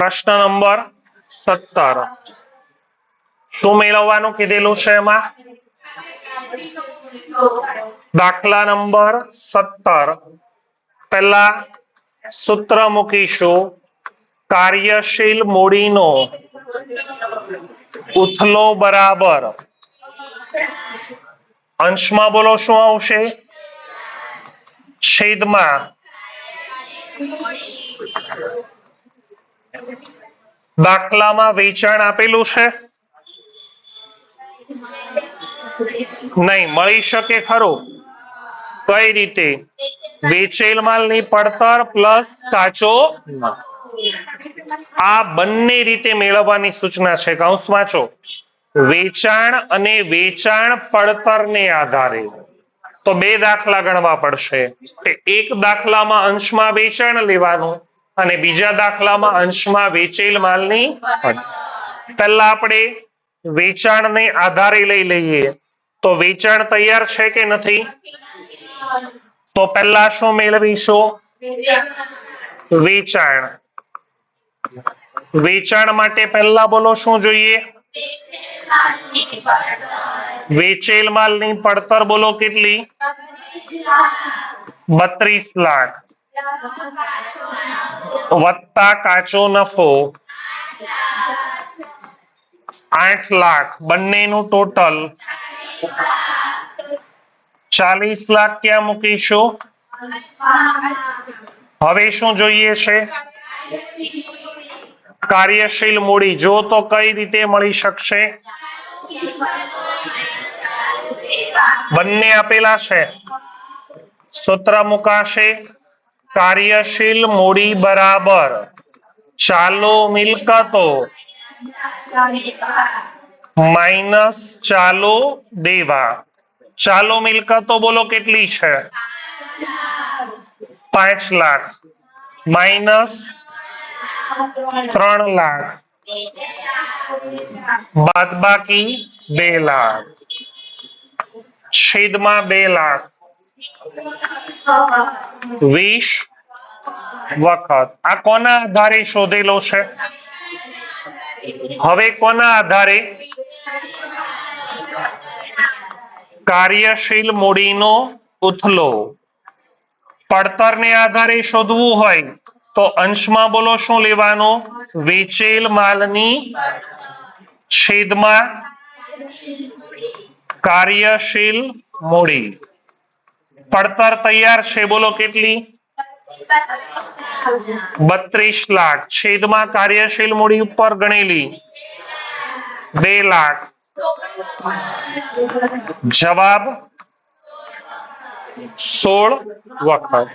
પ્રશ્ન નંબર સત્તર. શું મેળવવાનું કીધેલું છે એમાં? દાખલા નંબર સત્તર. પહેલા સૂત્ર મૂકીશું. કાર્યશીલ મૂડીનો ઉથલો બરાબર. અંશમાં બોલો શું આવશે? છેદમાં દાખલામાં વેચાણ આપેલું છે? નહીં, મળી શકે ખરું. કઈ રીતે? વેચેલ માલની પડતર પ્લસ કાચો આ બંને રીતે મેળવવાની સૂચના છે. કૌંસ વાંચો. વેચાણ અને વેચાણ પડતરને આધારે. તો બે દાખલા ગણવા પડશે. એક દાખલામાં અંશમાં વેચાણ લેવાનું અને બીજા દાખલામાં અંશમાં વેચેલ માલની પડતર. પહેલા આપણે વેચાણને આધારે લઈ લઈએ. તો વેચાણ તૈયાર છે કે નથી? તો પહેલા શું મેળવીશું? વેચાણ. વેચાણ માટે પહેલા બોલો શું જોઈએ? વેચેલ માલની પડતર બોલો કેટલી? બત્રીસ લાખ. વત્તા કાચો નફો આઠ લાખ. બંનેનું ટોટલ ચાલીસ લાખ ક્યાં મૂકીશું? હવે શું જોઈએ છે? કાર્યશીલ મૂડી. જો તો કઈ રીતે મળી શકશે? બંને આપેલા છે. સૂત્ર મુકાશે. કાર્યશીલ મૂડી બરાબર ચાલો મિલકતો માઇનસ ચાલો દેવા ચાલો મિલકતો બોલો કેટલી છે પાંચ લાખ માઇનસ ત્રણ લાખ બાદબાકી બે લાખ છેદમાં બે લાખ વીસ વખત. આ કોના આધારે શોધેલો છે? હવે કોના આધારે? કાર્યશીલ મૂડીનો ઉથલો. પડતરને આધારે શોધવું હોય તો અંશમાં બોલો શું લેવાનું? વેચેલ માલની છેદમાં કાર્યશીલ મૂડી. પડતર તૈયાર છે બોલો કેટલી બત્રીસ લાખ છેદમાં કાર્યશીલ મૂડી ઉપર ગણેલી બે લાખ જવાબ સોળ વખત